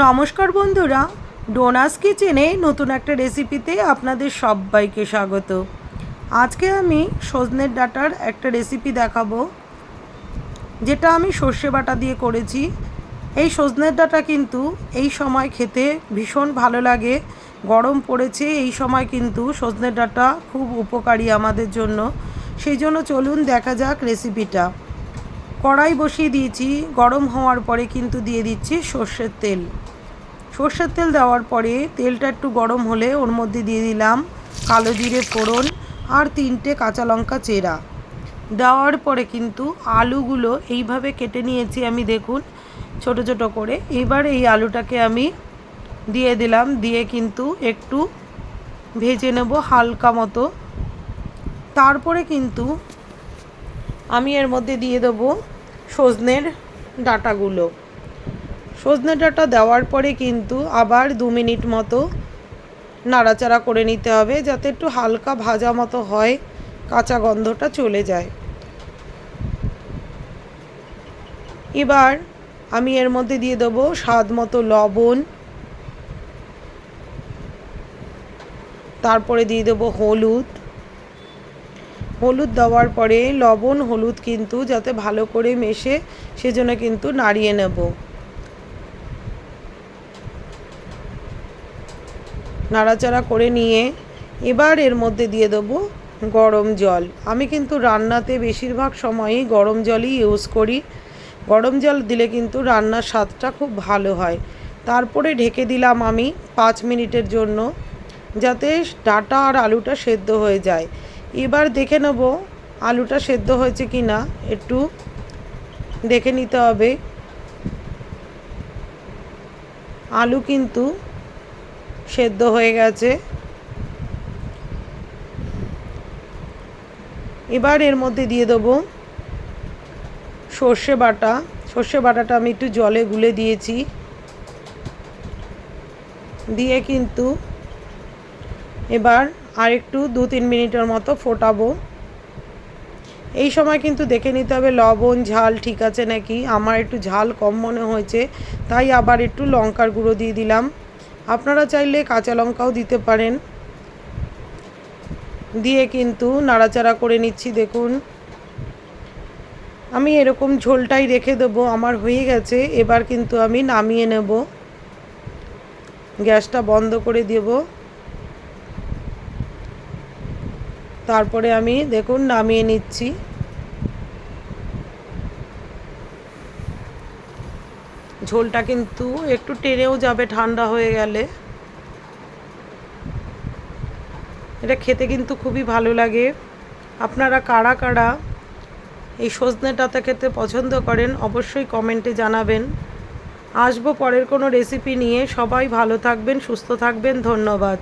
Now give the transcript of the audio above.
নমস্কার বন্ধুরা ডোনাস কিচেনে নতুন একটা রেসিপিতে আপনাদের সবাইকে স্বাগত। আজকে আমি সজনের ডাটার একটা রেসিপি দেখাবো, যেটা আমি সর্ষে বাটা দিয়ে করেছি। এই সজনের ডাটা কিন্তু এই সময় খেতে ভীষণ ভালো লাগে, গরম পড়েছে, এই সময় কিন্তু সজনের ডাটা খুব উপকারী আমাদের জন্য। সেই জন্য চলুন দেখা যাক রেসিপিটা কড়াই বসিয়ে দিয়েছি, গরম হওয়ার পরে কিন্তু দিয়ে দিচ্ছি সর্ষের তেল। সর্ষের তেল দেওয়ার পরে তেলটা একটু গরম হলে ওর মধ্যে দিয়ে দিলাম কালো জিরে ফোড়ন আর তিনটে কাঁচা লঙ্কা চেরা। দেওয়ার পরে কিন্তু আলুগুলো এইভাবে কেটে নিয়েছি আমি দেখুন, ছোট ছোট করে। এবার এই আলুটাকে আমি দিয়ে দিলাম, দিয়ে কিন্তু একটু ভেজে নেব হালকা মতো। তারপরে কিন্তু আমি এর মধ্যে দিয়ে দেবো সজনের ডাটাগুলো। সজনে ডাঁটা দেওয়ার পরে কিন্তু আবার দু মিনিট মতো নাড়াচাড়া করে নিতে হবে যাতে একটু হালকা ভাজা মতো হয়, কাঁচা গন্ধটা চলে যায়। এবার আমি এর মধ্যে দিয়ে দেবো স্বাদ মতো লবণ। তারপরে দিয়ে দেবো হলুদ। হলুদ দেওয়ার পরে লবণ, হলুদ কিন্তু যাতে ভালো করে মেশে সেজন্য কিন্তু নাড়িয়ে নেব। নাড়াচাড়া করে নিয়ে এবার এর মধ্যে দিয়ে দেবো গরম জল। আমি কিন্তু রান্নাতে বেশিরভাগ সময়ই গরম জলই ইউজ করি। গরম জল দিলে কিন্তু রান্নার স্বাদটা খুব ভালো হয়। তারপরে ঢেকে দিলাম আমি পাঁচ মিনিটের জন্য যাতে ডাটা আর আলুটা সেদ্ধ হয়ে যায়। এবার দেখে নেব আলুটা সেদ্ধ হয়েছে কি না একটু দেখে নিতে হবে। আলু কিন্তু সেদ্ধ হয়ে গেছে। এবার এর মধ্যে দিয়ে দেবো সর্ষে বাটা। সর্ষে বাটাটা আমি একটু জলে গুলে দিয়েছি। দিয়ে কিন্তু এবার আর একটু দু তিন মিনিটের মতো ফোটাবো। এই সময় কিন্তু দেখে নিতে হবে লবণ, ঝাল ঠিক আছে নাকি? আমার একটু ঝাল কম মনে হয়েছে, তাই আবার একটু লঙ্কার গুঁড়ো দিয়ে দিলাম। আপনারা চাইলে কাঁচা লঙ্কাও দিতে পারেন। দিয়ে কিন্তু নাড়াচাড়া করে নিচ্ছি, দেখুন। আমি এরকম ঝোলটাই রেখে দেবো, আমার হয়ে গেছে। এবার কিন্তু আমি নামিয়ে নেব। গ্যাসটা বন্ধ করে দেব। তারপরে আমি, দেখুন, নামিয়ে নিচ্ছি। ঝোলটা কিন্তু একটু টেনেও যাবে, ঠান্ডা হয়ে গেলে। এটা খেতে কিন্তু খুবই ভালো লাগে। আপনারা কারা কারা এই সজনে সজনেটাতে খেতে পছন্দ করেন, অবশ্যই কমেন্টে জানাবেন। আসব পরের কোনো রেসিপি নিয়ে। সবাই ভালো থাকবেন, সুস্থ থাকবেন। ধন্যবাদ।